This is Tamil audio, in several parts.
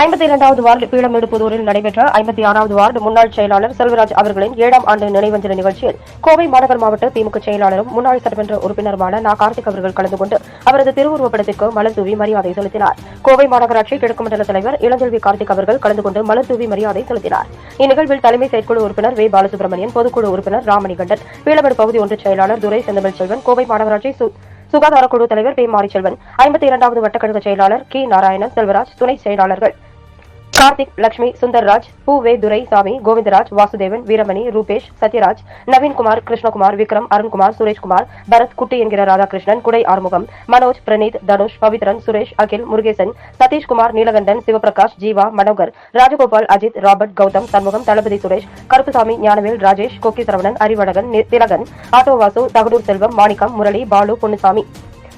ஐம்பத்தி இரண்டாவது வார்டு பீளமேடு நடைபெற்ற ஐம்பத்தி ஆறாவது வார்டு முன்னாள் செயலாளர் செல்வராஜ் அவர்களின் ஏழாம் ஆண்டு நினைவஞ்சலி நிகழ்ச்சியில் கோவை மாநகர் மாவட்ட திமுக செயலாளரும் முன்னாள் சட்டமன்ற உறுப்பினருமான நா. கார்த்திக் அவர்கள் கலந்து கொண்டு அவரது திருவுருவப் படத்திற்கு மலர் தூவி மரியாதை செலுத்தினார். கோவை மாநகராட்சி கிழக்கு மண்டல தலைவர் இளஞ்செல்வி கார்த்திக் அவர்கள் கலந்து கொண்டு மலர் தூவி மரியாதை செலுத்தினார். இந்நிகழ்வில் தலைமை செயற்குழு உறுப்பினர் வே. பாலசுப்ரமணியன் பொதுக்குழு உறுப்பினர் ராமணிகண்டன் பீளமேடு பகுதி ஒன்று செயலாளர் துரை செந்தமிழ் செல்வன் கோவை மாநகராட்சி சுகாதார சுகாதாரக்குழு தலைவர் பி மாரிச்செல்வன். ஐம்பத்தி இரண்டாவது வட்டக்கழக செயலாளர் கி நாராயணன் செல்வராஜ் துணை செயலாளர்கள். கார்த்திக் லட்சுமி சுந்தர்ராஜ் பூவே வே துரைசாமி கோவிந்தராஜ் வாசுதேவன் வீரமணி ரூபேஷ் சத்யராஜ் நவீன்குமார் கிருஷ்ணகுமார் விக்ரம் அருண்குமார் சுரேஷ்குமார் பரத் குட்டி என்கிற ராதாகிருஷ்ணன் குடை Arumugam Manoj Praneeth Dhanush Pavithran Suresh Akhil Murugesan Sathishkumar Neelakandan Sivaprakash Jeeva Manohar Rajagopal Ajith Robert Gautham Shanmugam Thalapathy Suresh Karuppusamy Gnanavel Rajesh Kokki Saravanan Arivazhagan Thilagan auto Vasu Thagadur Selvam Manickam Murali Balu Ponnusamy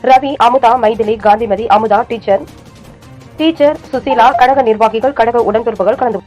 Ravi Amutha Mythili Gandhimathi Amutha teacher teacher Susheela கழக நிர்வாகிகள் கழக உடன்பிறப்புகள் கலந்து